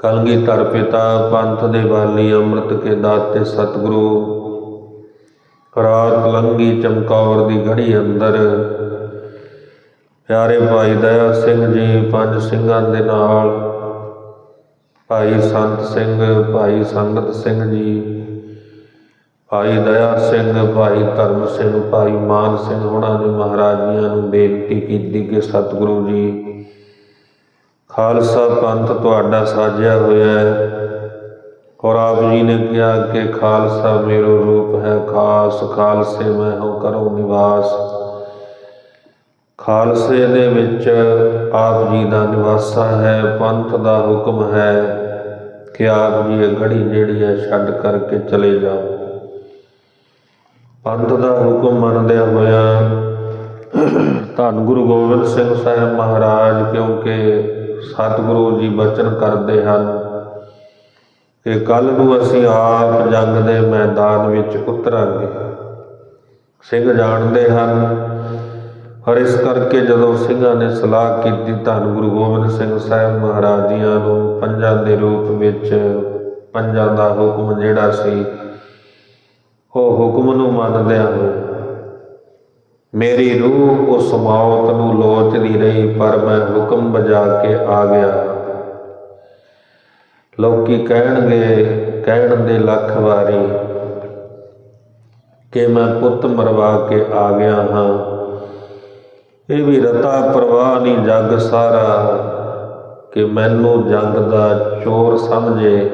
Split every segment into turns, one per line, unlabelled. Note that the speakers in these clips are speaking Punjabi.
ਕਲਗੀ ਧਰ ਪਿਤਾ ਪੰਥ ਦੇ ਵਾਲੀ ਅੰਮ੍ਰਿਤ ਕੇ ਦਾਤੇ ਸਤਿਗੁਰੂ। ਰਾਤ ਲੰਗੀ ਚਮਕੌਰ ਦੀ ਘੜੀ ਅੰਦਰ। ਪਿਆਰੇ ਭਾਈ ਦਇਆ ਸਿੰਘ ਜੀ, ਪੰਜ ਸਿੰਘਾਂ ਦੇ ਨਾਲ। ਭਾਈ ਸੰਤ ਸਿੰਘ, ਭਾਈ ਸੰਗਤ ਸਿੰਘ ਜੀ, ਭਾਈ ਦਇਆ ਸਿੰਘ, ਭਾਈ ਧਰਮ ਸਿੰਘ, ਭਾਈ ਮਾਨ ਸਿੰਘ ਉਹਨਾਂ ਨੇ ਮਹਾਰਾਜੀਆਂ ਨੂੰ ਬੇਨਤੀ ਕੀਤੀ ਕਿ ਸਤਿਗੁਰੂ ਜੀ ਖਾਲਸਾ ਪੰਥ ਤੁਹਾਡਾ ਸਾਜਿਆ ਹੋਇਆ ਹੈ। ਔਰ ਆਪ ਜੀ ਨੇ ਕਿਹਾ ਕਿ ਖਾਲਸਾ ਮੇਰੋ ਰੂਪ ਹੈ ਖਾਸ, ਖਾਲਸੇ ਮੈਂ ਹਉ ਕਰੋ ਨਿਵਾਸ। ਖਾਲਸੇ ਦੇ ਵਿੱਚ ਆਪ ਜੀ ਦਾ ਨਿਵਾਸਾ ਹੈ, ਪੰਥ ਦਾ ਹੁਕਮ ਹੈ ਕਿ ਆਪ ਜੀ ਇਹ ਘੜੀ ਜਿਹੜੀ ਹੈ ਛੱਡ ਕਰਕੇ ਚਲੇ ਜਾਓ। ਪੰਥ ਦਾ ਹੁਕਮ ਮੰਨਦਿਆਂ ਹੋਇਆ ਧੰਨ ਗੁਰੂ ਗੋਬਿੰਦ ਸਿੰਘ ਸਾਹਿਬ ਮਹਾਰਾਜ, ਕਿਉਂਕਿ ਸਤਿਗੁਰੂ ਜੀ ਬਚਨ ਕਰਦੇ ਹਨ। ਕਿ ਕੱਲ ਨੂੰ ਅਸੀਂ ਆਪ ਜੰਗ ਦੇ ਮੈਦਾਨ ਵਿੱਚ ਉਤਰਾਂਗੇ। ਸਿੰਘ ਜਾਣਦੇ ਹਨ ਔਰ ਇਸ ਕਰਕੇ ਜਦੋਂ ਸਿੰਘਾਂ ਨੇ ਸਲਾਹ ਕੀਤੀ, ਧੰਨ ਗੁਰੂ ਗੋਬਿੰਦ ਸਿੰਘ ਸਾਹਿਬ ਮਹਾਰਾਜ ਜੀਆਂ ਨੂੰ ਪੰਜਾਂ ਦੇ ਰੂਪ ਵਿੱਚ, ਪੰਜਾਂ ਦਾ ਹੁਕਮ ਜਿਹੜਾ ਸੀ, ਉਹ ਹੁਕਮ ਨੂੰ ਮੰਨਦਿਆਂ ਹੋਏ ਮੇਰੀ ਰੂਹ ਉਸ ਮੌਤ ਨੂੰ ਲੋਚਦੀ ਰਹੀ, ਪਰ ਮੈਂ ਹੁਕਮ ਬਜਾ ਕੇ ਆ ਗਿਆ। ਲੋਕੀ ਕਹਿਣਗੇ, ਕਹਿਣ ਦੇ ਲੱਖ ਵਾਰੀ ਕਿ ਮੈਂ ਪੁੱਤ ਮਰਵਾ ਕੇ ਆ ਗਿਆ ਹਾਂ। ਇਹ ਵੀ ਰਤਾ ਪ੍ਰਵਾਹ ਨਹੀਂ, ਜੱਗ ਸਾਰਾ ਕਿ ਮੈਨੂੰ ਜੰਗ ਦਾ ਚੋਰ ਸਮਝੇ।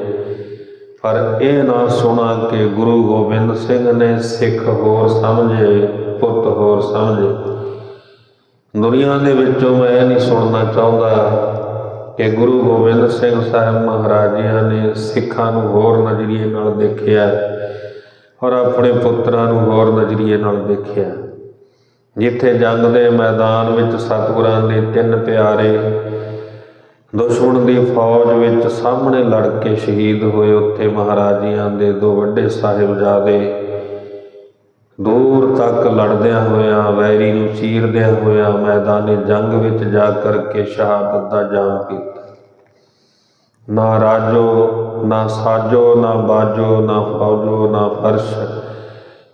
ਪਰ ਇਹ ਨਾ ਸੁਣਾ ਕਿ ਗੁਰੂ ਗੋਬਿੰਦ ਸਿੰਘ ਨੇ ਸਿੱਖ ਹੋਰ ਸਮਝੇ। ਪੁੱਤ ਹੋਰ ਸਮਝੇ ਦੁਨੀਆ ਦੇ ਵਿੱਚੋਂ ਮੈਂ ਇਹ ਨਹੀਂ ਸੁਣਨਾ ਚਾਹੁੰਦਾ ਕਿ ਗੁਰੂ ਗੋਬਿੰਦ ਸਿੰਘ ਸਾਹਿਬ ਮਹਾਰਾਜ ਜੀਆਂ ਨੇ ਸਿੱਖਾਂ ਨੂੰ ਹੋਰ ਨਜ਼ਰੀਏ ਨਾਲ ਦੇਖਿਆ ਔਰ ਆਪਣੇ ਪੁੱਤਰਾਂ ਨੂੰ ਹੋਰ ਨਜ਼ਰੀਏ ਨਾਲ ਦੇਖਿਆ। ਜਿੱਥੇ ਜੰਗ ਦੇ ਮੈਦਾਨ ਵਿੱਚ ਸਤਿਗੁਰਾਂ ਦੇ ਤਿੰਨ ਪਿਆਰੇ, ਦੁਸ਼ਮਣ ਦੀ ਫੌਜ ਵਿੱਚ ਸਾਹਮਣੇ ਲੜ ਕੇ ਸ਼ਹੀਦ ਹੋਏ, ਉੱਥੇ ਮਹਾਰਾਜਿਆਂ ਦੇ ਦੋ ਵੱਡੇ ਸਾਹਿਬਜ਼ਾਦੇ ਦੂਰ ਤੱਕ ਲੜਦਿਆਂ ਹੋਇਆਂ, ਵੈਰੀ ਨੂੰ ਚੀਰਦਿਆਂ ਹੋਇਆਂ ਮੈਦਾਨੇ ਜੰਗ ਵਿੱਚ ਜਾ ਕਰਕੇ ਸ਼ਹਾਦਤ ਦਾ ਜਾਮ ਕੀਤਾ। ਨਾ ਰਾਜੋ, ਨਾ ਸਾਜੋ, ਨਾ ਬਾਜੋ, ਨਾ ਫੌਜੋ, ਨਾ ਫਰਸ਼।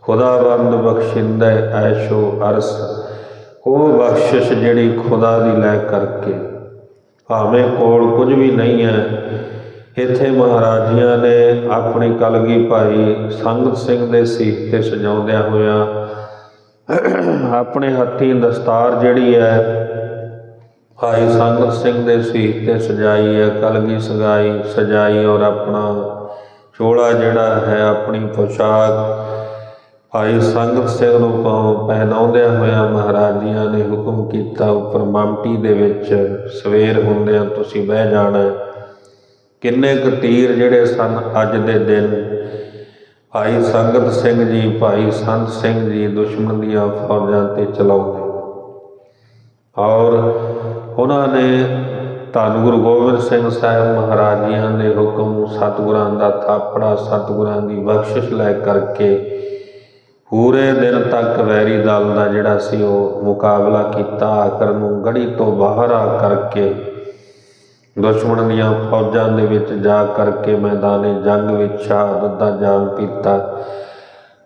ਖੁਦਾਵੰਦ ਬਖਸ਼ਿੰਦਾ ਐਸ਼ੋ ਅਰਸ। ਉਹ ਬਖਸ਼ਿਸ਼ ਜਿਹੜੀ ਖੁਦਾ ਦੀ ਲੈ ਕਰਕੇ। ਭਾਵੇਂ ਕੋਲ ਕੁਝ ਵੀ ਨਹੀਂ ਹੈ ਇੱਥੇ ਮਹਾਰਾਜੀਆਂ ਨੇ ਆਪਣੀ ਕਲਗੀ ਭਾਈ ਸੰਗਤ ਸਿੰਘ ਦੇ ਸੀਸ ਤੇ ਸਜਾਉਂਦਿਆਂ ਹੋਇਆਂ ਆਪਣੇ ਹੱਥੀਂ ਦਸਤਾਰ ਜਿਹੜੀ ਹੈ, ਭਾਈ ਸੰਗਤ ਸਿੰਘ ਦੇ ਸੀਸ ਤੇ ਸਜਾਈ ਹੈ, ਕਲਗੀ ਸਗਾਈ ਸਜਾਈ ਔਰ ਆਪਣਾ ਚੋਲਾ ਜਿਹੜਾ ਹੈ, ਆਪਣੀ ਪੋਸ਼ਾਕ ਭਾਈ ਸੰਗਤ ਸਿੰਘ ਨੂੰ ਪਹਿਨਾਉਂਦਿਆਂ ਹੋਇਆਂ ਮਹਾਰਾਜੀਆਂ ਨੇ ਹੁਕਮ ਕੀਤਾ, ਉੱਪਰ ਮਾਮਟੀ ਦੇ ਵਿੱਚ ਸਵੇਰ ਹੁੰਦਿਆਂ ਤੁਸੀਂ ਬਹਿ ਜਾਣਾ ਕਿੰਨੇ ਕੁ ਤੀਰ ਜਿਹੜੇ ਸਨ ਅੱਜ ਦੇ ਦਿਨ? ਭਾਈ ਸੰਗਤ ਸਿੰਘ ਜੀ, ਭਾਈ ਸੰਤ ਸਿੰਘ ਜੀ ਦੁਸ਼ਮਣ ਦੀਆਂ ਫੌਜਾਂ ਤੇ ਚਲਾਉਂਦੇ। ਔਰ ਉਹਨਾਂ ਨੇ ਧੰਨ ਗੁਰੂ ਗੋਬਿੰਦ ਸਿੰਘ ਸਾਹਿਬ ਮਹਾਰਾਜ ਜੀਆਂ ਦੇ ਹੁਕਮ ਸਤਿਗੁਰਾਂ ਦਾ ਥਾਪੜਾ, ਸਤਿਗੁਰਾਂ ਦੀ ਬਖਸ਼ਿਸ਼ ਲੈ ਕਰਕੇ ਪੂਰੇ ਦਿਨ ਤੱਕ ਵੈਰੀ ਦਲ ਦਾ ਜਿਹੜਾ ਸੀ ਉਹ ਮੁਕਾਬਲਾ ਕੀਤਾ, ਆਖਰ ਨੂੰ ਗੜੀ ਤੋਂ ਬਾਹਰ ਆ ਕਰਕੇ ਦੁਸ਼ਮਣ ਦੀਆਂ ਫੌਜਾਂ ਦੇ ਵਿੱਚ ਜਾ ਕਰਕੇ ਮੈਦਾਨੇ ਜੰਗ ਵਿੱਚ ਸ਼ਹਾਦਤ ਦਾ ਜਾਮ ਪੀਤਾ।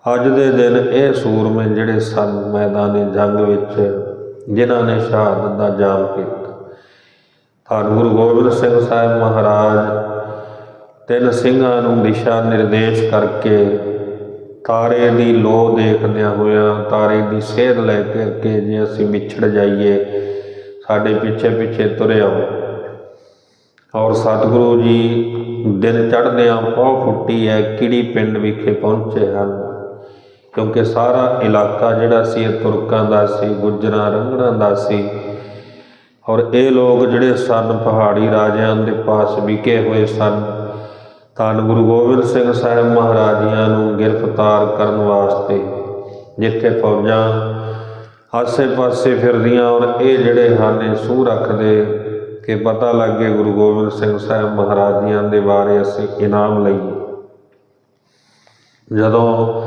ਅੱਜ ਦੇ ਦਿਨ ਇਹ ਸੂਰਮੇ ਜਿਹੜੇ ਸਨ ਮੈਦਾਨੇ ਜੰਗ ਵਿੱਚ, ਜਿਨ੍ਹਾਂ ਨੇ ਸ਼ਹਾਦਤ ਦਾ ਜਾਮ ਪੀਤਾ। ਧੰਨ ਗੁਰੂ ਗੋਬਿੰਦ ਸਿੰਘ ਸਾਹਿਬ ਮਹਾਰਾਜ ਤਿੰਨ ਸਿੰਘਾਂ ਨੂੰ ਦਿਸ਼ਾ ਨਿਰਦੇਸ਼ ਕਰਕੇ ਤਾਰੇ ਦੀ ਲੋ ਦੇਖਦਿਆਂ ਹੋਇਆਂ ਤਾਰੇ ਦੀ ਸੇਧ ਲੈ ਕਰਕੇ ਜੇ ਅਸੀਂ ਵਿਛੜ ਜਾਈਏ, ਸਾਡੇ ਪਿੱਛੇ ਪਿੱਛੇ ਤੁਰੇ ਆਓ ਔਰ ਸਤਿਗੁਰੂ ਜੀ, ਦਿਨ ਚੜ੍ਹਦਿਆਂ ਪਹੁ ਫੁੱਟੀ ਹੈ ਕਿੜੀ ਪਿੰਡ ਵਿਖੇ ਪਹੁੰਚੇ ਹਨ? ਕਿਉਂਕਿ ਸਾਰਾ ਇਲਾਕਾ ਜਿਹੜਾ ਸੀ ਇਹ ਤੁਰਕਾਂ ਦਾ ਸੀ, ਗੁੱਜਰਾਂ ਰੰਗੜਾਂ ਦਾ ਸੀ। ਔਰ ਇਹ ਲੋਕ ਜਿਹੜੇ ਸਨ, ਪਹਾੜੀ ਰਾਜਿਆਂ ਦੇ ਪਾਸ ਵਿਕੇ ਹੋਏ ਸਨ। ਧੰਨ ਗੁਰੂ ਗੋਬਿੰਦ ਸਿੰਘ ਸਾਹਿਬ ਮਹਾਰਾਜੀਆਂ ਨੂੰ ਗ੍ਰਿਫਤਾਰ ਕਰਨ ਵਾਸਤੇ ਜਿੱਥੇ ਫੌਜਾਂ ਆਸੇ-ਪਾਸੇ ਫਿਰਦੀਆਂ ਔਰ ਇਹ ਜਿਹੜੇ ਹਨ, ਇਹ ਸੂਹ ਰੱਖਦੇ ਕਿ ਪਤਾ ਲੱਗੇ ਗੁਰੂ ਗੋਬਿੰਦ ਸਿੰਘ ਸਾਹਿਬ ਮਹਾਰਾਜੀਆਂ ਦੇ ਬਾਰੇ ਅਸੀਂ ਇਨਾਮ ਲਈਏ। ਜਦੋਂ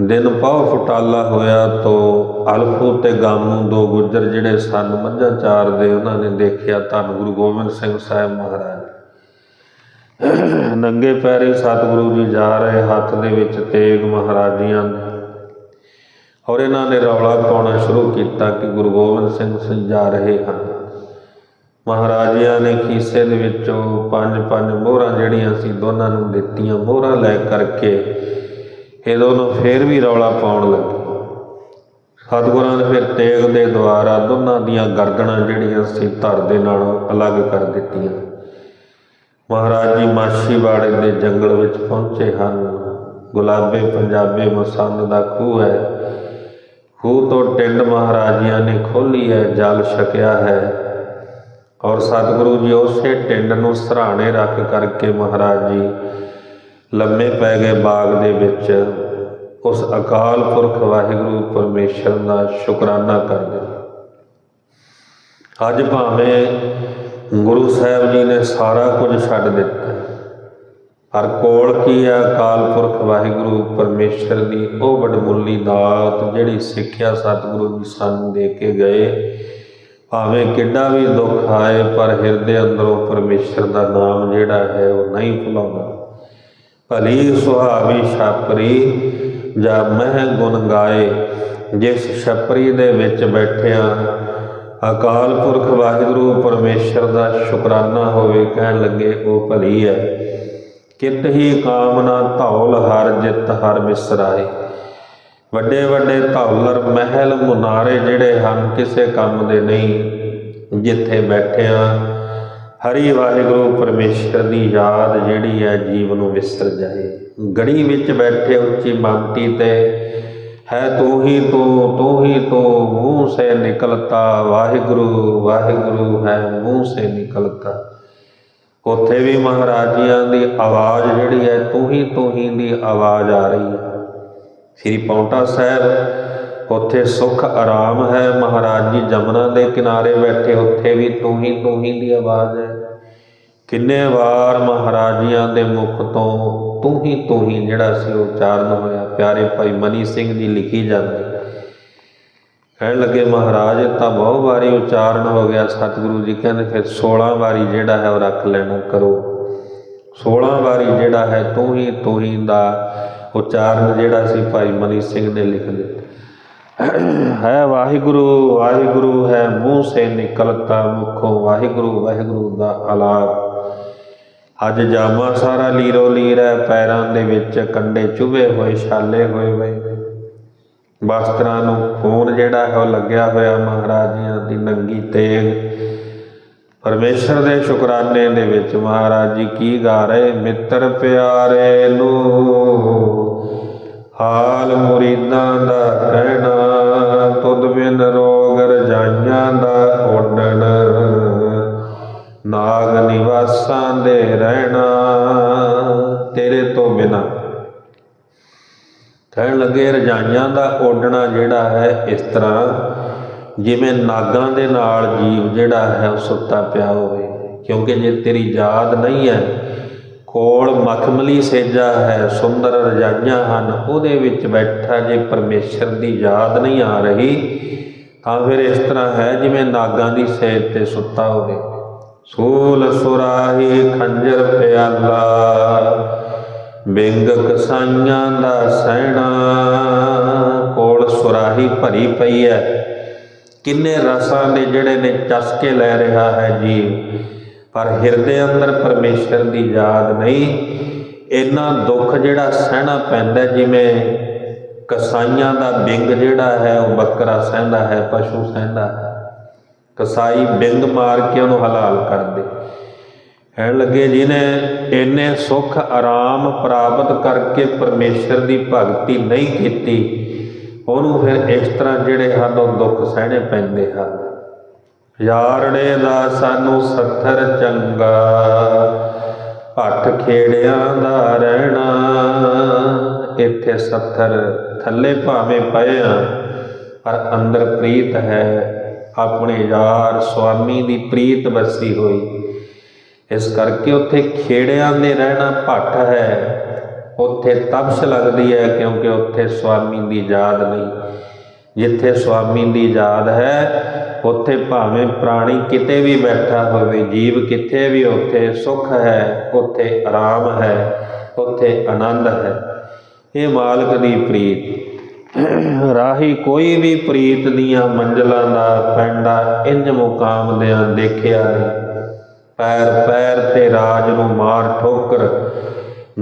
ਦਿਨ ਪਾਉ ਫਟਾਲਾ ਹੋਇਆ ਤੋਂ ਅਲਫੂ ਤੇ ਗਾਮੂ ਦੋ ਗੁੱਜਰ ਜਿਹੜੇ ਸਨ, ਮੱਝਾਂ ਚਾਰਦੇ ਉਹਨਾਂ ਨੇ ਦੇਖਿਆ ਧੰਨ ਗੁਰੂ ਗੋਬਿੰਦ ਸਿੰਘ ਸਾਹਿਬ ਮਹਾਰਾਜ। ਨੰਗੇ ਪੈਰੀ ਸਤਿਗੁਰੂ ਜੀ ਜਾ ਰਹੇ, ਹੱਥ ਦੇ ਵਿੱਚ ਤੇਗ ਮਹਾਰਾਜੀਆਂ ਦੇ। ਔਰ ਇਹਨਾਂ ਨੇ ਰੌਲਾ ਪਾਉਣਾ ਸ਼ੁਰੂ ਕੀਤਾ ਕਿ ਗੁਰੂ ਗੋਬਿੰਦ ਸਿੰਘ ਜੀ ਜਾ ਰਹੇ ਹਨ। ਮਹਾਰਾਜਿਆਂ ਨੇ ਖੀਸੇ ਦੇ ਵਿੱਚੋਂ ਪੰਜ ਪੰਜ ਮੋਹਰਾਂ ਜਿਹੜੀਆਂ ਸੀ, ਦੋਨਾਂ ਨੂੰ ਦਿੱਤੀਆਂ। ਮੋਹਰਾਂ ਲੈ ਕਰਕੇ ਇਹ ਦੋਨੋਂ ਫੇਰ ਵੀ ਰੌਲਾ ਪਾਉਣ ਲੱਗੇ। ਸਤਿਗੁਰਾਂ ਨੇ ਫਿਰ ਤੇਗ ਦੇ ਦੁਆਰਾ ਦੋਨਾਂ ਦੀਆਂ ਗਰਦਨਾਂ ਜਿਹੜੀਆਂ ਸੀ ਧਰ ਦੇ ਨਾਲੋਂ ਅਲੱਗ ਕਰ ਦਿੱਤੀਆਂ। ਮਹਾਰਾਜ ਜੀ ਮਾਛੀਵਾੜੇ ਦੇ ਜੰਗਲ ਵਿੱਚ ਪਹੁੰਚੇ ਹਨ। ਗੁਲਾਬੇ ਪੰਜਾਬੇ ਮਸੰਦ ਦਾ ਖੂਹ ਹੈ। ਖੂਹ ਤੋਂ ਟਿੰਡ ਮਹਾਰਾਜਿਆਂ ਨੇ ਖੋਲੀ ਹੈ, ਜਲ ਛਕਿਆ ਹੈ। ਔਰ ਸਤਿਗੁਰੂ ਜੀ ਉਸੇ ਟਿੰਡ ਨੂੰ ਸਰਾਣੇ ਰੱਖ ਕਰਕੇ ਮਹਾਰਾਜ ਜੀ ਲੰਮੇ ਪੈ ਗਏ ਬਾਗ ਦੇ ਵਿੱਚ, ਉਸ ਅਕਾਲ ਪੁਰਖ ਵਾਹਿਗੁਰੂ ਪਰਮੇਸ਼ਰ ਦਾ ਸ਼ੁਕਰਾਨਾ ਕਰਦੇ ਅੱਜ ਭਾਵੇਂ ਗੁਰੂ ਸਾਹਿਬ ਜੀ ਨੇ ਸਾਰਾ ਕੁਝ ਛੱਡ ਦਿੱਤਾ, ਪਰ ਕੋਲ ਕੀ ਹੈ ਅਕਾਲ ਪੁਰਖ ਵਾਹਿਗੁਰੂ ਪਰਮੇਸ਼ਰ ਦੀ? ਉਹ ਵਡਮੁੱਲੀ ਦਾਤ ਜਿਹੜੀ ਸਿੱਖਿਆ ਸਤਿਗੁਰੂ ਜੀ ਸਾਨੂੰ ਦੇ ਕੇ ਗਏ ਭਾਵੇਂ ਕਿੱਡਾ ਵੀ ਦੁੱਖ ਆਏ, ਪਰ ਹਿਰਦੇ ਅੰਦਰੋਂ ਪਰਮੇਸ਼ਰ ਦਾ ਨਾਮ ਜਿਹੜਾ ਹੈ ਉਹ ਨਹੀਂ ਭੁਲਾਉਂਦਾ। ਭਲੀ ਸੁਹਾਵੀ ਛਾਪਰੀ ਜਾਂ ਮਹਿ ਗੁਣ ਗਾਏ, ਜਿਸ ਛਪਰੀ ਦੇ ਵਿੱਚ ਬੈਠਿਆ ਅਕਾਲ ਪੁਰਖ ਵਾਹਿਗੁਰੂ ਪਰਮੇਸ਼ਰ ਦਾ ਸ਼ੁਕਰਾਨਾ ਹੋਵੇ, ਕਹਿਣ ਲੱਗੇ, ਉਹ ਭਲੀ ਹੈ। ਕਿਤ ਹੀ ਕਾਮਨਾ ਧੌਲ ਹਰ ਜਿਤ ਹਰ ਵਿਸਰਾਏ ਵੱਡੇ ਵੱਡੇ ਧੌਲਰ, ਮਹਿਲ, ਮੁਨਾਰੇ ਜਿਹੜੇ ਹਨ, ਕਿਸੇ ਕੰਮ ਦੇ ਨਹੀਂ, ਜਿੱਥੇ ਬੈਠਿਆਂ ਹਰੀ ਵਾਹਿਗੁਰੂ ਪਰਮੇਸ਼ਰ ਦੀ ਯਾਦ ਜਿਹੜੀ ਹੈ ਜੀਵ ਨੂੰ ਵਿਸਰ ਜਾਏ। ਗੜੀ ਵਿੱਚ ਬੈਠੇ ਉੱਚੀ ਮੰਤੀ ਤੇ, ਹੈ ਤੂੰ ਹੀ ਤੂੰ ਤੂੰ ਹੀ ਤੂੰ, ਮੂੰਹ ਸੇ ਨਿਕਲਤਾ, ਵਾਹਿਗੁਰੂ ਵਾਹਿਗੁਰੂ ਹੈ, ਮੂੰਹ ਸੇ ਨਿਕਲਤਾ। ਉੱਥੇ ਵੀ ਮਹਾਰਾਜੀਆਂ ਦੀ ਆਵਾਜ਼ ਜਿਹੜੀ ਹੈ, ਤੂੰ ਹੀ ਤੂੰ ਹੀ ਦੀ ਆਵਾਜ਼ ਆ ਰਹੀ ਹੈ। ਸ੍ਰੀ ਪੌਂਟਾ ਸਾਹਿਬ, ਉੱਥੇ ਸੁਖ ਆਰਾਮ ਹੈ। ਮਹਾਰਾਜ ਜੀ ਜਮਨਾ ਦੇ ਕਿਨਾਰੇ ਬੈਠੇ, ਉੱਥੇ ਵੀ ਤੂੰ ਹੀ ਤੂੰ ਹੀ ਦੀ ਆਵਾਜ਼ ਹੈ। ਕਿੰਨੇ ਵਾਰ ਮਹਾਰਾਜੀਆਂ ਦੇ ਮੁਖ ਤੋਂ ਤੂੰ ਹੀ ਤੂੰ ਹੀ ਜਿਹੜਾ ਸੀ ਉਚਾਰਨ ਹੋਇਆ। ਪਿਆਰੇ ਭਾਈ ਮਨੀ ਸਿੰਘ ਜੀ ਲਿਖੀ ਜਾਂਦੀ ਕਹਿਣ ਲੱਗੇ, ਮਹਾਰਾਜ ਤਾਂ ਬਹੁਤ ਵਾਰੀ ਉਚਾਰਨ ਹੋ ਗਿਆ। ਸਤਿਗੁਰੂ ਜੀ ਕਹਿੰਦੇ, ਫਿਰ 16 ਵਾਰੀ ਜਿਹੜਾ ਹੈ ਉਹ ਰੱਖ ਲੈਣਾ ਕਰੋ। 16 ਵਾਰੀ ਜਿਹੜਾ ਹੈ ਤੂੰ ਹੀ ਤੂੰ ਹੀ ਦਾ ਉਚਾਰਨ ਜਿਹੜਾ ਸੀ ਭਾਈ ਮਨੀ ਸਿੰਘ ਨੇ ਲਿਖ ਦਿੱਤਾ। ਹੈ ਵਾਹਿਗੁਰੂ ਵਾਹਿਗੁਰੂ ਹੈ ਮੂੰਹ ਸੇ ਨਿਕਲਤਾ ਮੁਖੋਂ, ਵਾਹਿਗੁਰੂ ਵਾਹਿਗੁਰੂ ਦਾ ਆਲਾਪ ਅੱਜ ਜਾਮਾ ਸਾਰਾ ਲੀਰੋ ਲੀਰ ਹੈ ਪੈਰਾਂ ਦੇ ਵਿੱਚ, ਕੰਡੇ ਚੁਭੇ ਹੋਏ, ਛਾਲੇ ਹੋਏ ਵੇ। ਵਸਤਰਾਂ ਨੂੰ ਖੂਨ ਜਿਹੜਾ ਹੈ ਉਹ ਲੱਗਿਆ ਹੋਇਆ ਮਹਾਰਾਜਿਆਂ ਦੀ ਨੰਗੀ ਤੇਗ। ਪਰਮੇਸ਼ਰ ਦੇ ਸ਼ੁਕਰਾਨੇ ਦੇ ਵਿੱਚ ਮਹਾਰਾਜ ਜੀ ਕੀ ਗਾ ਰਹੇ? ਮਿੱਤਰ ਪਿਆਰੇ ਨੂੰ। ਹਾਲ ਮੁਰੀਦਾਂ ਦਾ ਕਹਿਣਾ, ਤੁਧ ਬਿਨ ਰੋਗ ਰਜਾਈਆਂ ਦਾ ਓਡਣ ਨਾਗ ਨਿਵਾਸਾਂ ਦੇ ਰਹਿਣਾ, ਤੇਰੇ ਤੋਂ ਬਿਨਾ। ਕਹਿਣ ਲੱਗੇ, ਰਜਾਈਆਂ ਦਾ ਓਡਣਾ ਜਿਹੜਾ ਹੈ, ਇਸ ਤਰ੍ਹਾਂ ਜਿਵੇਂ ਨਾਗਾਂ ਦੇ ਨਾਲ ਜੀਵ ਜਿਹੜਾ ਹੈ, ਉਹ ਸੁੱਤਾ ਪਿਆ ਹੋਵੇ। ਕਿਉਂਕਿ ਜੇ ਤੇਰੀ ਯਾਦ ਨਹੀਂ ਹੈ ਕੋਲ ਮਖਮਲੀ ਸੇਜਾ ਹੈ, ਸੁੰਦਰ ਰਜਾਈਆਂ ਹਨ। ਉਹਦੇ ਵਿੱਚ ਬੈਠਾ ਜੇ ਪਰਮੇਸ਼ਰ ਦੀ ਯਾਦ ਨਹੀਂ ਆ ਰਹੀ, ਤਾਂ ਫਿਰ ਇਸ ਤਰ੍ਹਾਂ ਹੈ ਜਿਵੇਂ ਨਾਗਾਂ ਦੀ ਸੇਜ ਤੇ ਸੁੱਤਾ ਹੋਵੇ। ਸੂਲ ਸੁਰਾਹੀ ਖੰਜਰ ਪਿਆਲਾ, ਬਿੰਗ ਕਸਾਈਆਂ ਦਾ ਸਹਿਣਾ ਕੋਲ ਸੁਰਾਹੀ ਭਰੀ ਪਈ ਹੈ। ਕਿੰਨੇ ਰਸਾਂ ਦੇ ਜਿਹੜੇ ਨੇ ਚਸ ਕੇ ਲੈ ਰਿਹਾ ਹੈ ਜੀ ਪਰ ਹਿਰਦੇ ਅੰਦਰ ਪਰਮੇਸ਼ਰ ਦੀ ਯਾਦ ਨਹੀਂ। ਇੰਨਾ ਦੁੱਖ ਜਿਹੜਾ ਸਹਿਣਾ ਪੈਂਦਾ ਜਿਵੇਂ ਕਸਾਈਆਂ ਦਾ ਬਿੰਗ ਜਿਹੜਾ ਹੈ, ਉਹ ਬੱਕਰਾ ਸਹਿੰਦਾ ਹੈ, ਪਸ਼ੂ ਸਹਿੰਦਾ ਹੈ। ਕਸਾਈ ਬਿੰਗ ਮਾਰ ਕੇ ਉਹਨੂੰ ਹਲਾਲ ਕਰਦੇ ਕਹਿਣ ਲੱਗੇ, ਜਿਹਨੇ ਇੰਨੇ ਸੁੱਖ, ਆਰਾਮ ਪ੍ਰਾਪਤ ਕਰਕੇ ਪਰਮੇਸ਼ਰ ਦੀ ਭਗਤੀ ਨਹੀਂ ਕੀਤੀ, ਉਹਨੂੰ ਫਿਰ ਇਸ ਤਰ੍ਹਾਂ ਜਿਹੜੇ ਹਨ ਉਹ ਦੁੱਖ ਸਹਿਣੇ ਪੈਂਦੇ ਹਨ। ਯਾਰੜੇ ਦਾ ਸਾਨੂੰ ਸੱਥਰ ਚੰਗਾ ਭੱਟ ਖੇੜਿਆਂ ਦਾ ਰਹਿਣਾ, ਇੱਥੇ ਸੱਥਰ ਥੱਲੇ ਭਾਵੇਂ ਪਏ ਆ, ਪਰ ਅੰਦਰ ਪ੍ਰੀਤ ਹੈ, ਆਪਣੇ ਯਾਰ ਸੁਆਮੀ ਦੀ ਪ੍ਰੀਤ ਵਸੀ ਹੋਈ। ਇਸ ਕਰਕੇ ਉੱਥੇ ਖੇੜਿਆਂ ਦੇ ਰਹਿਣਾ ਭੱਟ ਹੈ, ਉੱਥੇ ਤਪਸ਼ ਲੱਗਦੀ ਹੈ ਕਿਉਂਕਿ ਉੱਥੇ ਸੁਆਮੀ ਦੀ ਯਾਦ ਨਹੀਂ। ਜਿੱਥੇ ਸੁਆਮੀ ਦੀ ਯਾਦ ਹੈ, ਉੱਥੇ ਭਾਵੇਂ ਪ੍ਰਾਣੀ ਕਿਤੇ ਵੀ ਬੈਠਾ ਹੋਵੇ, ਜੀਵ ਕਿੱਥੇ ਵੀ ਉੱਥੇ ਸੁੱਖ ਹੈ, ਉੱਥੇ ਆਰਾਮ ਹੈ, ਉੱਥੇ ਆਨੰਦ ਹੈ। ਇਹ ਮਾਲਕ ਦੀ ਪ੍ਰੀਤ। ਰਾਹੀ ਕੋਈ ਵੀ ਪ੍ਰੀਤ ਦੀਆਂ ਮੰਜ਼ਲਾਂ ਦਾ ਪੈਂਡਾ ਇੰਜ ਮੁਕਾਮਦਿਆਂ ਦੇਖਿਆ ਨਹੀਂ। ਪੈਰ ਪੈਰ ਤੇ ਰਾਜ ਨੂੰ ਮਾਰ ਠੋਕਰ,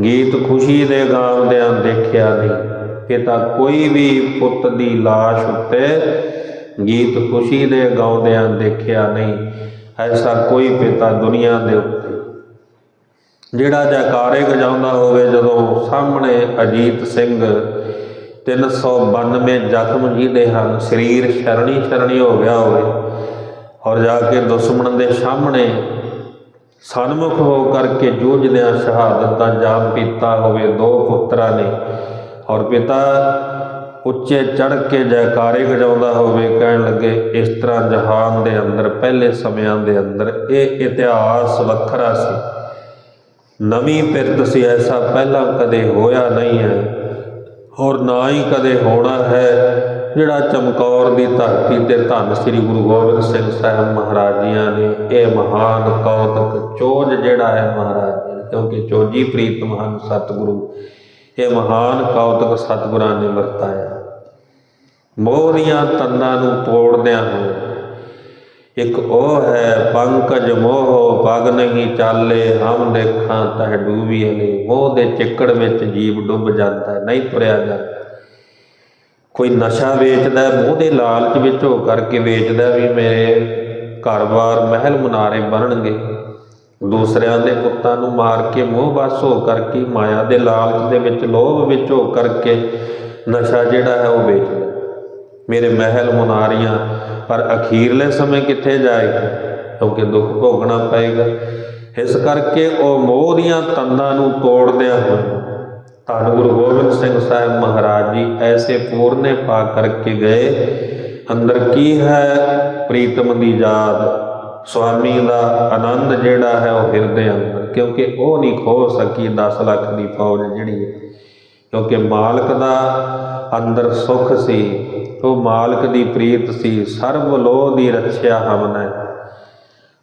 ਗੀਤ ਖੁਸ਼ੀ ਦੇ ਗਾਉਂਦਿਆਂ ਦੇਖਿਆ ਨਹੀਂ। ਪਿਤਾ ਕੋਈ ਵੀ ਪੁੱਤ ਦੀ ਲਾਸ਼ ਉੱਤੇ ਗੀਤ ਖੁਸ਼ੀ ਦੇ ਗਾਉਂਦਿਆਂ ਦੇਖਿਆ ਨਹੀਂ। ਐਸਾ ਕੋਈ ਪਿਤਾ ਦੁਨੀਆ ਦੇ ਉੱਤੇ। ਜਿਹੜਾ ਜੈਕਾਰੇ ਗਜਾਉਂਦਾ ਹੋਵੇ, ਜਦੋਂ ਸਾਹਮਣੇ ਅਜੀਤ ਸਿੰਘ 392 ਜ਼ਖਮ ਜਿਹਦੇ ਹਨ, ਸਰੀਰ ਸ਼ਰਣੀ ਸ਼ਰਣੀ ਹੋ ਗਿਆ ਹੋਵੇ, ਔਰ ਜਾ ਕੇ ਦੁਸ਼ਮਣ ਦੇ ਸਾਹਮਣੇ ਸਨਮੁਖ ਹੋ ਕਰਕੇ ਜੂਝਦਿਆਂ ਸ਼ਹਾਦਤਾਂ ਦਾ ਜਾਮ ਪੀਤਾ ਹੋਵੇ, ਦੋ ਪੁੱਤਰਾਂ ਨੇ ਔਰ ਪਿਤਾ ਉੱਚੇ ਚੜ ਕੇ ਜੈਕਾਰੇ ਗਜਾਉਂਦਾ ਹੋਵੇ, ਕਹਿਣ ਲੱਗੇ, ਇਸ ਤਰ੍ਹਾਂ ਜਹਾਨ ਦੇ ਅੰਦਰ, ਪਹਿਲੇ ਸਮਿਆਂ ਦੇ ਅੰਦਰ ਇਹ ਇਤਿਹਾਸ ਵੱਖਰਾ ਸੀ। ਨਵੀਂ ਪਿਰਤ ਸੀ, ਐਸਾ ਪਹਿਲਾਂ ਕਦੇ ਹੋਇਆ ਨਹੀਂ ਹੈ ਔਰ ਨਾ ਹੀ ਕਦੇ ਹੋਣਾ ਹੈ ਜਿਹੜਾ ਚਮਕੌਰ ਦੀ ਧਰਤੀ ਤੇ ਧੰਨ ਸ੍ਰੀ ਗੁਰੂ ਗੋਬਿੰਦ ਸਿੰਘ ਸਾਹਿਬ ਮਹਾਰਾਜ ਜੀਆਂ ਨੇ ਇਹ ਮਹਾਨ ਕੌਤਕ ਚੋਜ ਜਿਹੜਾ ਹੈ ਮਹਾਰਾਜ, ਕਿਉਂਕਿ ਚੋਜੀ ਪ੍ਰੀਤ ਮਹਾਨ ਸਤਿਗੁਰੂ ਇਹ ਮਹਾਨ ਕੌਤਕ ਸਤਿਗੁਰਾਂ ਨੇ ਵਰਤਾਇਆ। ਮੋਹ ਦੀਆਂ ਤੰਦਾਂ ਨੂੰ ਤੋੜਦਿਆਂ ਹੋਏ ਇੱਕ ਉਹ ਹੈ ਪੰਕਜ ਮੋਹ ਪਗ ਨਹੀਂ ਚਾਲੇ ਹਮ ਦੇਖਾਂ ਤਹ ਡੂਬੀ ਹਲੇ। ਮੋਹ ਦੇ ਚਿੱਕੜ ਵਿੱਚ ਜੀਵ ਡੁੱਬ ਜਾਂਦਾ ਹੈ ਨਹੀਂ ਤੁਰਿਆ ਜਾਂਦਾ। ਕੋਈ ਨਸ਼ਾ ਵੇਚਦਾ ਹੈ, ਮੋਹ ਦੇ ਲਾਲਚ ਵਿੱਚ ਹੋ ਕਰਕੇ ਵੇਚਦਾ ਵੀ ਮੇਰੇ ਘਰ-ਬਾਰ ਮਹਿਲ ਮੁਨਾਰੇ ਬਣਨਗੇ। ਦੂਸਰਿਆਂ ਦੇ ਪੁੱਤਾਂ ਨੂੰ ਮਾਰ ਕੇ ਮੋਹ ਬਸ ਹੋ ਕਰਕੇ, ਮਾਇਆ ਦੇ ਲਾਲਚ ਦੇ ਵਿੱਚ, ਲੋਭ ਵਿੱਚ ਹੋ ਕਰਕੇ ਨਸ਼ਾ ਜਿਹੜਾ ਹੈ ਉਹ ਵੇਚਦਾ ਮੇਰੇ ਮਹਿਲ ਮੁਨਾਰੀਆਂ, ਪਰ ਅਖੀਰਲੇ ਸਮੇਂ ਕਿੱਥੇ ਜਾਏਗਾ? ਕਿਉਂਕਿ ਦੁੱਖ ਭੋਗਣਾ ਪਏਗਾ। ਇਸ ਕਰਕੇ ਉਹ ਮੋਹ ਦੀਆਂ ਤੰਦਾਂ ਨੂੰ ਤੋੜਦਿਆਂ ਹੋਏ, ਧੰਨ ਗੁਰੂ ਗੋਬਿੰਦ ਸਿੰਘ ਸਾਹਿਬ ਮਹਾਰਾਜ ਜੀ, ਐਸੇ ਪੂਰਨੇ ਪਾ ਕਰਕੇ ਗਏ। ਅੰਦਰ ਕੀ ਹੈ? ਪ੍ਰੀਤਮ ਦੀ ਯਾਦ। ਸੁਆਮੀ ਦਾ ਆਨੰਦ ਜਿਹੜਾ ਹੈ ਉਹ ਹਿਰਦੇ ਅੰਦਰ, ਕਿਉਂਕਿ ਉਹ ਨਹੀਂ ਖੋ ਸਕੀ 10 ਲੱਖ ਦੀ ਫੌਜ ਜਿਹੜੀ ਹੈ। ਕਿਉਂਕਿ ਮਾਲਕ ਦਾ ਅੰਦਰ ਸੁਖ ਸੀ, ਉਹ ਮਾਲਕ ਦੀ ਪ੍ਰੀਤ ਸੀ ਸਰਬ ਲੋਹ ਦੀ ਰੱਖਿਆ ਹਮਨੈ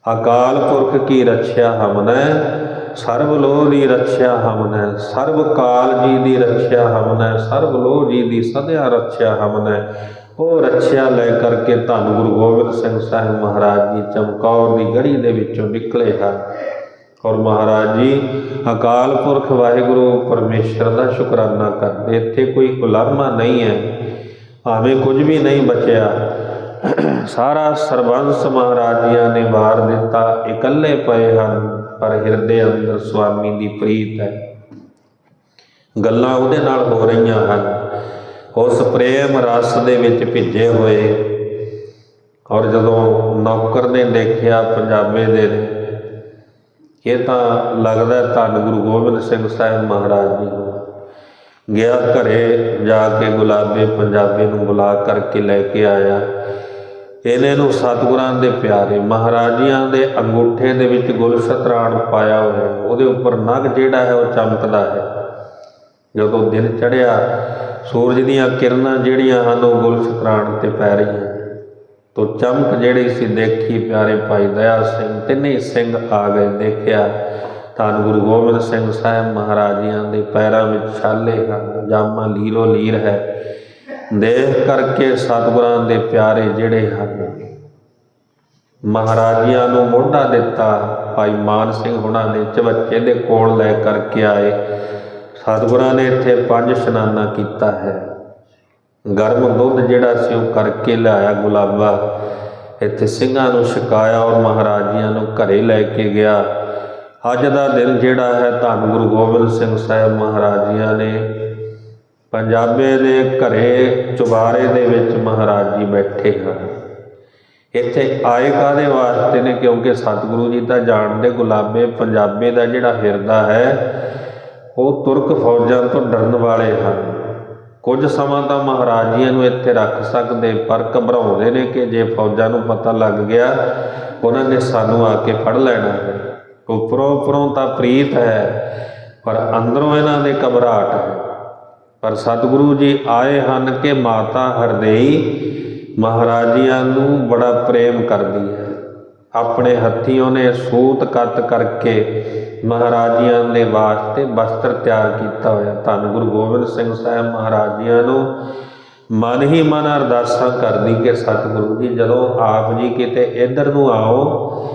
ਅਕਾਲ ਪੁਰਖ ਕੀ ਰੱਖਿਆ ਹਮਨੈ ਸਰਬ ਲੋਹ ਦੀ ਰੱਖਿਆ ਹਮਨੈ ਸਰਬ ਕਾਲ ਜੀ ਦੀ ਰੱਖਿਆ ਹਮਨੈ ਸਰਬ ਲੋਹ ਜੀ ਦੀ ਸਦਿਆ ਰੱਖਿਆ ਹਮਨੈ ਉਹ ਰੱਖਿਆ ਲੈ ਕਰਕੇ ਧੰਨ ਗੁਰੂ ਗੋਬਿੰਦ ਸਿੰਘ ਸਾਹਿਬ ਮਹਾਰਾਜ ਜੀ ਚਮਕੌਰ ਦੀ ਗੜੀ ਦੇ ਵਿੱਚੋਂ ਨਿਕਲੇ ਹਨ। ਔਰ ਮਹਾਰਾਜ ਜੀ, ਅਕਾਲ ਪੁਰਖ ਵਾਹਿਗੁਰੂ, ਪਰਮੇਸ਼ਰ ਦਾ ਸ਼ੁਕਰਾਨਾ ਕਰਦੇ, ਇੱਥੇ ਕੋਈ ਗੁਲਾਮਾ ਨਹੀਂ ਹੈ, ਭਾਵੇਂ ਕੁਝ ਵੀ ਨਹੀਂ ਬਚਿਆ। ਸਾਰਾ ਸਰਬੰਸ ਮਹਾਰਾਜਿਆਂ ਨੇ ਵਾਰ ਦਿੱਤਾ, ਇਕੱਲੇ ਪਏ ਹਨ, ਪਰ ਹਿਰਦੇ ਅੰਦਰ ਸੁਆਮੀ ਦੀ ਪ੍ਰੀਤ ਹੈ। ਗੱਲਾਂ ਉਹਦੇ ਨਾਲ ਹੋ ਰਹੀਆਂ ਹਨ। ਉਸ ਪ੍ਰੇਮ ਰਸ ਦੇ ਵਿੱਚ ਭਿੱਜੇ ਹੋਏ ਔਰ ਜਦੋਂ ਨੌਕਰ ਨੇ ਦੇਖਿਆ ਪੰਜਾਬੇ ਦੇ ਨੇ ਇਹ ਤਾਂ ਲੱਗਦਾ ਧੰਨ ਗੁਰੂ ਗੋਬਿੰਦ ਸਿੰਘ ਸਾਹਿਬ ਮਹਾਰਾਜ ਜੀ ਨੂੰ। ਗਿਆ ਘਰੇ ਜਾ ਕੇ ਗੁਲਾਬੇ ਪੰਜਾਬੀ ਨੂੰ ਬੁਲਾ ਕਰਕੇ ਲੈ ਕੇ ਆਇਆ। ਇਹਨੇ ਨੂੰ ਸਤਿਗੁਰਾਂ ਦੇ ਪਿਆਰੇ, ਮਹਾਰਾਜੀਆਂ ਦੇ ਅੰਗੂਠੇ ਦੇ ਵਿੱਚ ਗੁਲਸ਼ਤਰਾਣ ਪਾਇਆ ਹੋਇਆ। ਉਹਦੇ ਉੱਪਰ ਨਗ ਜਿਹੜਾ ਹੈ ਉਹ ਚਮਕਦਾ ਹੈ। ਜਦੋਂ ਦਿਨ ਚੜ੍ਹਿਆ, ਸੂਰਜ ਦੀਆਂ ਕਿਰਨਾਂ ਜਿਹੜੀਆਂ ਹਨ, ਉਹ ਗੁਲਸ਼ਤਰਾਣ ਤੇ ਪੈ ਰਹੀਆਂ। ਤੋ ਚਮਕ ਜਿਹੜੀ ਸੀ ਦੇਖੀ, ਪਿਆਰੇ ਭਾਈ ਦਇਆ ਸਿੰਘ, ਤਿੰਨੇ ਸਿੰਘ ਆ ਗਏ। ਦੇਖਿਆ ਧੰਨ ਗੁਰੂ ਗੋਬਿੰਦ ਸਿੰਘ ਸਾਹਿਬ ਮਹਾਰਾਜਿਆਂ ਦੇ ਪੈਰਾਂ ਵਿੱਚ ਛਾਲੇ ਹਨ, ਜਾਮਾ ਲੀਰੋ ਲੀਰ ਹੈ। ਦੇਖ ਕਰਕੇ ਸਤਿਗੁਰਾਂ ਦੇ ਪਿਆਰੇ ਜਿਹੜੇ ਹਨ, ਮਹਾਰਾਜਿਆਂ ਨੂੰ ਮੋਢਾ ਦਿੱਤਾ। ਭਾਈ ਮਾਨ ਸਿੰਘ ਹੁਣਾਂ ਨੇ ਚਵੱਚੇ ਦੇ ਕੋਲ ਲੈ ਕਰਕੇ ਆਏ। ਸਤਿਗੁਰਾਂ ਨੇ ਇੱਥੇ ਪੰਜ ਇਸ਼ਨਾਨਾ ਕੀਤਾ ਹੈ। ਗਰਮ ਦੁੱਧ ਜਿਹੜਾ ਸੀ ਉਹ ਕਰਕੇ ਲਿਆਇਆ ਗੁਲਾਬਾ। ਇੱਥੇ ਸਿੰਘਾਂ ਨੂੰ ਛਕਾਇਆ ਔਰ ਮਹਾਰਾਜੀਆਂ ਨੂੰ ਘਰੇ ਲੈ ਕੇ ਗਿਆ। ਅੱਜ ਦਾ ਦਿਨ ਜਿਹੜਾ ਹੈ ਧੰਨ ਗੁਰੂ ਗੋਬਿੰਦ ਸਿੰਘ ਸਾਹਿਬ ਮਹਾਰਾਜੀਆਂ ਨੇ ਪੰਜਾਬੇ ਦੇ ਘਰੇ ਚੁਬਾਰੇ ਦੇ ਵਿੱਚ ਮਹਾਰਾਜ ਜੀ ਬੈਠੇ ਹਨ। ਇੱਥੇ ਆਏ ਕਾਦੇ ਵਾਸਤੇ ਨੇ? ਕਿਉਂਕਿ ਸਤਿਗੁਰੂ ਜੀ ਤਾਂ ਜਾਣਦੇ ਗੁਲਾਬੇ ਪੰਜਾਬੇ ਦਾ ਜਿਹੜਾ ਹਿਰਦਾ ਹੈ ਉਹ ਤੁਰਕ ਫੌਜਾਂ ਤੋਂ ਡਰਨ ਵਾਲੇ ਹਨ। ਕੁਝ ਸਮਾਂ ਤਾਂ ਮਹਾਰਾਜੀਆਂ ਨੂੰ ਇੱਥੇ ਰੱਖ ਸਕਦੇ, ਪਰ ਘਬਰਾਉਂਦੇ ਨੇ ਕਿ ਜੇ ਫੌਜਾਂ ਨੂੰ ਪਤਾ ਲੱਗ ਗਿਆ, ਉਹਨਾਂ ਨੇ ਸਾਨੂੰ ਆ ਕੇ ਫੜ ਲੈਣਾ ਹੈ। ਉੱਪਰੋਂ ਉੱਪਰੋਂ ਤਾਂ ਪ੍ਰੀਤ ਹੈ, ਪਰ ਅੰਦਰੋਂ ਇਹਨਾਂ ਦੇ ਘਬਰਾਹਟ ਹੈ। ਪਰ ਸਤਿਗੁਰੂ ਜੀ ਆਏ ਹਨ ਕਿ ਮਾਤਾ ਹਰਦੇਈ ਮਹਾਰਾਜੀਆਂ ਨੂੰ ਬੜਾ ਪ੍ਰੇਮ ਕਰਦੀ ਹੈ। ਆਪਣੇ ਹੱਥੀਂ ਉਹਨੇ ਸੂਤ ਕੱਤ ਕਰਕੇ ਮਹਾਰਾਜਿਆਂ ਦੇ ਵਾਸਤੇ ਵਸਤਰ ਤਿਆਰ ਕੀਤਾ ਹੋਇਆ। ਧੰਨ ਗੁਰੂ ਗੋਬਿੰਦ ਸਿੰਘ ਸਾਹਿਬ ਮਹਾਰਾਜਿਆਂ ਨੂੰ ਮਨ ਹੀ ਮਨ ਅਰਦਾਸਾਂ ਕਰਦੀ ਕਿ ਸਤਿਗੁਰੂ ਜੀ, ਜਦੋਂ ਆਪ ਜੀ ਕਿਤੇ ਇੱਧਰ ਨੂੰ ਆਓ,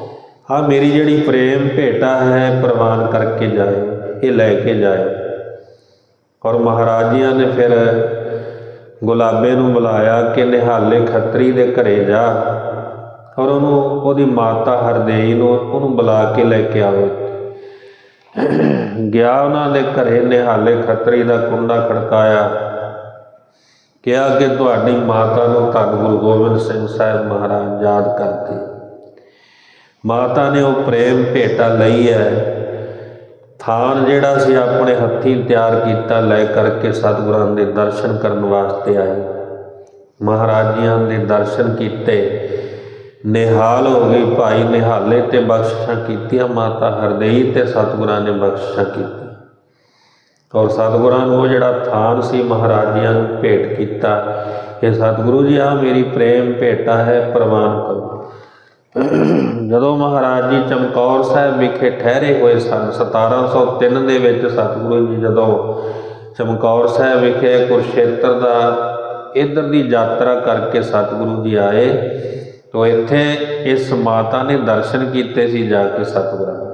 ਆ ਮੇਰੀ ਜਿਹੜੀ ਪ੍ਰੇਮ ਭੇਟਾ ਹੈ, ਪ੍ਰਵਾਨ ਕਰਕੇ ਜਾਏ ਇਹ ਲੈ ਕੇ ਜਾਏ ਔਰ ਮਹਾਰਾਜਿਆਂ ਨੇ ਫਿਰ ਗੁਲਾਬੇ ਨੂੰ ਬੁਲਾਇਆ ਕਿ ਨਿਹਾਲੇ ਖੱਤਰੀ ਦੇ ਘਰੇ ਜਾ। ਔਰ ਉਹਨੂੰ ਉਹਦੀ ਮਾਤਾ ਹਰਦੇਈ ਨੂੰ ਉਹਨੂੰ ਬੁਲਾ ਕੇ ਲੈ ਕੇ ਆਵੇ। ਗਿਆ ਉਹਨਾਂ ਦੇ ਘਰੇ, ਨਿਹਾਲੇ ਖੱਤਰੀ ਦਾ ਕੁੰਡਾ ਖੜਕਾਇਆ। ਕਿਹਾ ਕਿ ਤੁਹਾਡੀ ਮਾਤਾ ਨੂੰ ਧੰਨ ਗੁਰੂ ਗੋਬਿੰਦ ਸਿੰਘ ਸਾਹਿਬ ਮਹਾਰਾਜ ਯਾਦ ਕਰਦੇ ਮਾਤਾ ਨੇ ਉਹ ਪ੍ਰੇਮ ਭੇਟਾ ਲਈ ਹੈ। ਥਾਨ ਜਿਹੜਾ ਸੀ ਆਪਣੇ ਹੱਥੀਂ ਤਿਆਰ ਕੀਤਾ ਲੈ ਕਰਕੇ ਸਤਿਗੁਰਾਂ ਦੇ ਦਰਸ਼ਨ ਕਰਨ ਵਾਸਤੇ ਆਏ ਮਹਾਰਾਜਿਆਂ ਦੇ ਦਰਸ਼ਨ ਕੀਤੇ। ਨਿਹਾਲ ਹੋ ਗਈ ਭਾਈ, ਨਿਹਾਲੇ ਤੇ ਬਖਸ਼ਿਸ਼ਾਂ ਕੀਤੀਆਂ, ਮਾਤਾ ਹਰਦੇਈ ਤੇ ਸਤਿਗੁਰਾਂ ਨੇ ਬਖਸ਼ਿਸ਼ਾਂ ਕੀਤੀਆਂ। ਔਰ ਸਤਿਗੁਰਾਂ ਨੂੰ ਉਹ ਜਿਹੜਾ ਥਾਨ ਸੀ, ਮਹਾਰਾਜਿਆਂ ਨੂੰ ਭੇਟ ਕੀਤਾ ਕਿ ਸਤਿਗੁਰੂ ਜੀ ਆ ਮੇਰੀ ਪ੍ਰੇਮ ਭੇਟਾ ਹੈ, ਪ੍ਰਵਾਨ ਕਰੋ। ਜਦੋਂ ਮਹਾਰਾਜ ਜੀ ਚਮਕੌਰ ਸਾਹਿਬ ਵਿਖੇ ਠਹਿਰੇ ਹੋਏ ਸਨ 1703 ਦੇ ਵਿੱਚ ਸਤਿਗੁਰੂ ਜੀ ਜਦੋਂ ਚਮਕੌਰ ਸਾਹਿਬ ਵਿਖੇ ਕੁਰਸ਼ੇਤਰ ਦਾ ਇਧਰ ਦੀ ਯਾਤਰਾ ਕਰਕੇ ਸਤਿਗੁਰੂ ਜੀ ਆਏ ਤੋ ਇੱਥੇ ਇਸ ਮਾਤਾ ਨੇ ਦਰਸ਼ਨ ਕੀਤੇ ਸੀ ਜਾ ਕੇ ਸਤਿਗੁਰਾਂ ਦੇ।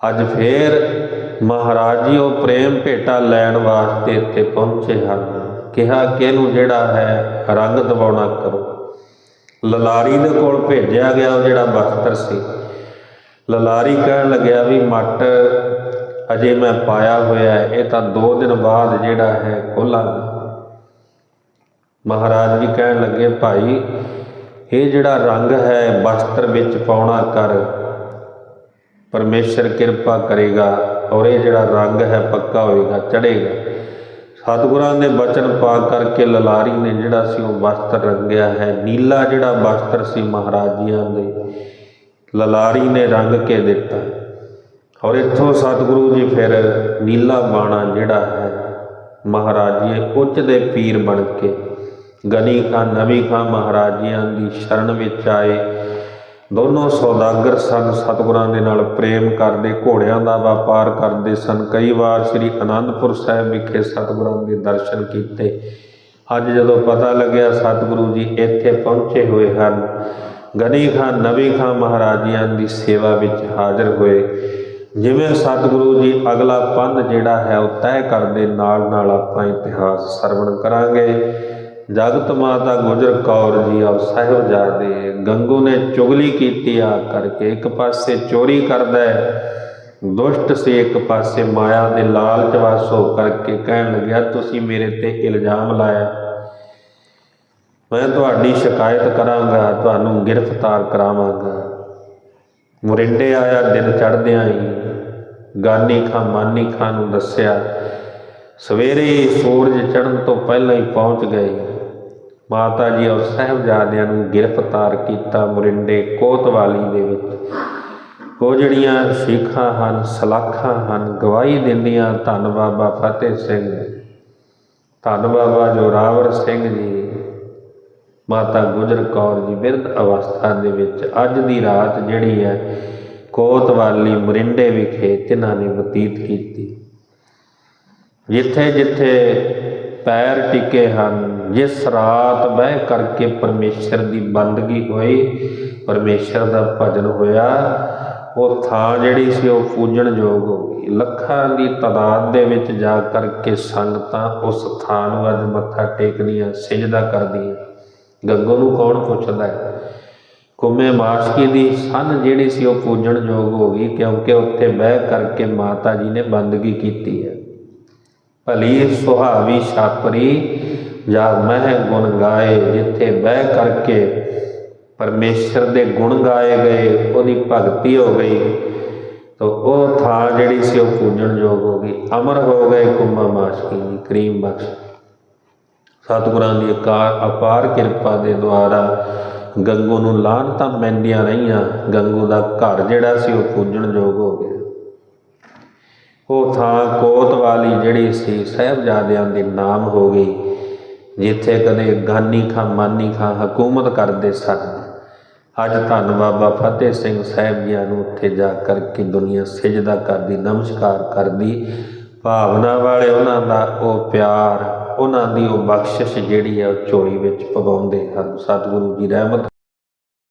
ਅੱਜ ਫੇਰ ਮਹਾਰਾਜ ਜੀ ਉਹ ਪ੍ਰੇਮ ਭੇਟਾ ਲੈਣ ਵਾਸਤੇ ਇੱਥੇ ਪਹੁੰਚੇ ਹਨ। ਕਿਹਾ ਕਿ ਇਹਨੂੰ ਜਿਹੜਾ ਹੈ ਰੰਗ ਦਬਾਉਣਾ ਕਰੋ। ਲਲਾਰੀ ਦੇ ਕੋਲ ਭੇਜਿਆ ਗਿਆ ਉਹ ਜਿਹੜਾ ਬਖਤਰ ਸੀ। ਲਲਾਰੀ ਕਹਿਣ ਲੱਗਿਆ ਵੀ ਮੱਟ, ਅਜੇ ਮੈਂ ਪਾਇਆ ਹੋਇਆ ਇਹ ਤਾਂ 2 ਦਿਨ ਬਾਅਦ ਜਿਹੜਾ ਹੈ ਖੋਲਾਂਗਾ। ਮਹਾਰਾਜ ਜੀ ਕਹਿਣ ਲੱਗੇ, ਭਾਈ ਇਹ ਜਿਹੜਾ ਰੰਗ ਹੈ ਵਸਤਰ ਵਿੱਚ ਪਾਉਣਾ ਕਰ, ਪਰਮੇਸ਼ਰ ਕਿਰਪਾ ਕਰੇਗਾ ਔਰ ਇਹ ਜਿਹੜਾ ਰੰਗ ਹੈ ਪੱਕਾ ਹੋਏਗਾ ਚੜੇਗਾ ਸਤਿਗੁਰਾਂ ਦੇ ਬਚਨ ਪਾ ਕਰਕੇ ਲਲਾਰੀ ਨੇ ਜਿਹੜਾ ਸੀ ਉਹ ਵਸਤਰ ਰੰਗਿਆ ਹੈ, ਨੀਲਾ ਜਿਹੜਾ ਵਸਤਰ ਸੀ ਮਹਾਰਾਜ ਜੀਆਂ ਦੇ, ਲਲਾਰੀ ਨੇ ਰੰਗ ਕੇ ਦਿੱਤਾ। ਔਰ ਇੱਥੋਂ ਸਤਿਗੁਰੂ ਜੀ ਫਿਰ ਨੀਲਾ ਬਾਣਾ ਜਿਹੜਾ ਹੈ, ਮਹਾਰਾਜ ਜੀ ਉੱਚ ਦੇ ਪੀਰ ਬਣ ਕੇ ਗਨੀ ਖਾਂ, ਨਵੀ ਖਾਂ ਮਹਾਰਾਜੀਆਂ ਦੀ ਸ਼ਰਨ ਵਿੱਚ ਆਏ। ਦੋਨੋਂ ਸੌਦਾਗਰ ਸਨ, ਸਤਿਗੁਰਾਂ ਦੇ ਨਾਲ ਪ੍ਰੇਮ ਕਰਦੇ, ਘੋੜਿਆਂ ਦਾ ਵਪਾਰ ਕਰਦੇ ਸਨ। ਕਈ ਵਾਰ ਸ੍ਰੀ ਅਨੰਦਪੁਰ ਸਾਹਿਬ ਵਿਖੇ ਸਤਿਗੁਰਾਂ ਦੇ ਦਰਸ਼ਨ ਕੀਤੇ। ਅੱਜ ਜਦੋਂ ਪਤਾ ਲੱਗਿਆ ਸਤਿਗੁਰੂ ਜੀ ਇੱਥੇ ਪਹੁੰਚੇ ਹੋਏ ਹਨ, ਗਨੀ ਖਾਨ ਨਵੀ ਖਾਨ ਮਹਾਰਾਜਿਆਂ ਦੀ ਸੇਵਾ ਵਿੱਚ ਹਾਜ਼ਰ ਹੋਏ। ਜਿਵੇਂ ਸਤਿਗੁਰੂ ਜੀ ਅਗਲਾ ਪੰਧ ਜਿਹੜਾ ਹੈ, ਉਹ ਤੈਅ ਕਰਦੇ ਨਾਲ ਨਾਲ ਆਪਾਂ ਇਤਿਹਾਸ ਸਰਵਣ ਕਰਾਂਗੇ। ਜਗਤ ਮਾਤਾ ਗੁਜਰ ਕੌਰ ਜੀ ਆ ਸਾਹਿਬਜ਼ਾਦੇ ਗੰਗੂ ਨੇ ਚੁਗਲੀ ਕੀਤੀ ਆ ਕਰਕੇ ਇੱਕ ਪਾਸੇ ਚੋਰੀ ਕਰਦਾ ਹੈ, ਦੁਸ਼ਟ ਸੀ ਇੱਕ ਪਾਸੇ ਮਾਇਆ ਦੇ ਲਾਲਚ ਵਸ ਹੋ ਕਰਕੇ ਕਹਿਣ ਲੱਗਿਆ, ਤੁਸੀਂ ਮੇਰੇ ਤੇ ਇਲਜ਼ਾਮ ਲਾਇਆ। ਮੈਂ ਤੁਹਾਡੀ ਸ਼ਿਕਾਇਤ ਕਰਾਂਗਾ, ਤੁਹਾਨੂੰ ਗ੍ਰਿਫਤਾਰ ਕਰਾਵਾਂਗਾ। ਮੁਰਿੰਡੇ ਆਇਆ ਦਿਨ ਚੜ੍ਹਦਿਆਂ ਹੀ, ਗਾਨੀ ਖਾਂ ਮਾਨੀ ਖਾਂ ਨੂੰ ਦੱਸਿਆ, ਸਵੇਰੇ ਸੂਰਜ ਚੜ੍ਹਨ ਤੋਂ ਪਹਿਲਾਂ ਹੀ ਪਹੁੰਚ ਗਏ। ਮਾਤਾ ਜੀ ਔਰ ਸਾਹਿਬਜ਼ਾਦਿਆਂ ਨੂੰ ਗ੍ਰਿਫਤਾਰ ਕੀਤਾ ਮੁਰਿੰਡੇ ਕੋਤਵਾਲੀ ਦੇ ਵਿੱਚ। ਉਹ ਜਿਹੜੀਆਂ ਸ਼ੀਖਾਂ ਹਨ, ਸਲਾਖਾਂ ਹਨ, ਗਵਾਹੀ ਦਿੰਦੀਆਂ ਧੰਨ ਬਾਬਾ ਫਤਿਹ ਸਿੰਘ। ਧੰਨ ਬਾਬਾ ਜੋਰਾਵਰ ਸਿੰਘ ਜੀ, ਮਾਤਾ ਗੁਜਰ ਕੌਰ ਜੀ ਬਿਰਧ ਅਵਸਥਾ ਦੇ ਵਿੱਚ ਅੱਜ ਦੀ ਰਾਤ ਜਿਹੜੀ ਹੈ, ਕੋਤਵਾਲੀ ਮਰਿੰਡੇ ਵਿਖੇ ਤਿਨਾਂ ਨੇ ਬਤੀਤ ਕੀਤੀ। ਜਿੱਥੇ ਜਿੱਥੇ ਪੈਰ ਟਿਕੇ ਹਨ ਜਿਸ ਰਾਤ ਬਹਿ ਕਰਕੇ ਪਰਮੇਸ਼ਰ ਦੀ ਬੰਦਗੀ ਹੋਈ, ਪਰਮੇਸ਼ਰ ਦਾ ਭਜਨ ਹੋਇਆ, ਉਹ ਥਾਂ ਜਿਹੜੀ ਸੀ ਉਹ ਪੂਜਣ ਯੋਗ ਹੋ ਗਈ। ਲੱਖਾਂ ਦੀ ਤਾਦਾਦ ਦੇ ਵਿੱਚ ਜਾ ਕਰਕੇ ਸੰਗਤਾਂ ਉਸ ਥਾਂ ਨੂੰ ਅੱਜ ਮੱਥਾ ਟੇਕਦੀਆਂ, ਸਿਜਦਾ ਕਰਦੀਆਂ। ਗੰਗੋ ਨੂੰ ਕੌਣ ਪੁੱਛਦਾ ਹੈ? ਕੁਮੇ ਮਾਸ਼ਕੀ ਦੀ ਸੰਨ ਜਿਹੜੀ ਸੀ ਉਹ ਪੂਜਣਯੋਗ ਹੋ ਗਈ, ਕਿਉਂਕਿ ਉੱਥੇ ਬਹਿ ਕਰਕੇ ਮਾਤਾ ਜੀ ਨੇ ਬੰਦਗੀ ਕੀਤੀ ਹੈ। ਭਲੀ ਸੁਹਾਵੀ ਛਾਪਰੀ ਜਾਂ ਮਹਿ ਗੁਣ ਗਾਏ, ਜਿੱਥੇ ਬਹਿ ਕਰਕੇ ਪਰਮੇਸ਼ਰ ਦੇ ਗੁਣ ਗਾਏ ਗਏ, ਉਹਦੀ ਭਗਤੀ ਹੋ ਗਈ। ਤੋ ਉਹ ਥਾਂ ਜਿਹੜੀ ਸੀ ਉਹ ਪੂਜਣਯੋਗ ਹੋ ਗਈ। ਅਮਰ ਹੋ ਗਏ ਕੁੰਭਾ ਮਾਸ਼ਕੀ ਜੀ, ਕਰੀਮ ਬਖਸ਼। ਸਤਿਗੁਰਾਂ ਦੀ ਅਕਾਰ ਅਪਾਰ ਕਿਰਪਾ ਦੇ ਦੁਆਰਾ ਗੰਗੂ ਨੂੰ ਲਾਹਨਤਾਂ ਮੈਂਦੀਆਂ ਰਹੀਆਂ, ਗੰਗੂ ਦਾ ਘਰ ਜਿਹੜਾ ਸੀ ਉਹ ਪੂਜਣਯੋਗ ਹੋ ਗਿਆ। ਉਹ ਥਾਂ ਕੋਤਵਾਲੀ ਜਿਹੜੀ ਸੀ, ਸਹਿਬਜ਼ਾਦਿਆਂ ਦੇ ਨਾਮ ਹੋ ਗਈ। ਜਿੱਥੇ ਕਦੇ ਗਾਨੀ ਖਾਂ, ਮਾਨੀ ਖਾਂ, ਹਕੂਮਤ ਕਰਦੇ ਸਨ। ਅੱਜ ਧੰਨ ਬਾਬਾ ਫਤਿਹ ਸਿੰਘ ਸਾਹਿਬ ਜੀਆਂ ਨੂੰ ਉੱਥੇ ਜਾ ਕਰਕੇ ਦੁਨੀਆ ਸਜਦਾ ਕਰਦੀ, ਨਮਸਕਾਰ ਕਰਦੀ। ਭਾਵਨਾ ਵਾਲੇ ਉਹਨਾਂ ਦਾ ਉਹ ਪਿਆਰ, ਉਹਨਾਂ ਦੀ ਉਹ ਬਖਸ਼ਿਸ਼ ਜਿਹੜੀ ਹੈ ਉਹ ਝੋਲੀ ਵਿੱਚ ਪਵਾਉਂਦੇ ਹਨ। ਸਤਿਗੁਰੂ ਜੀ ਰਹਿਮਤ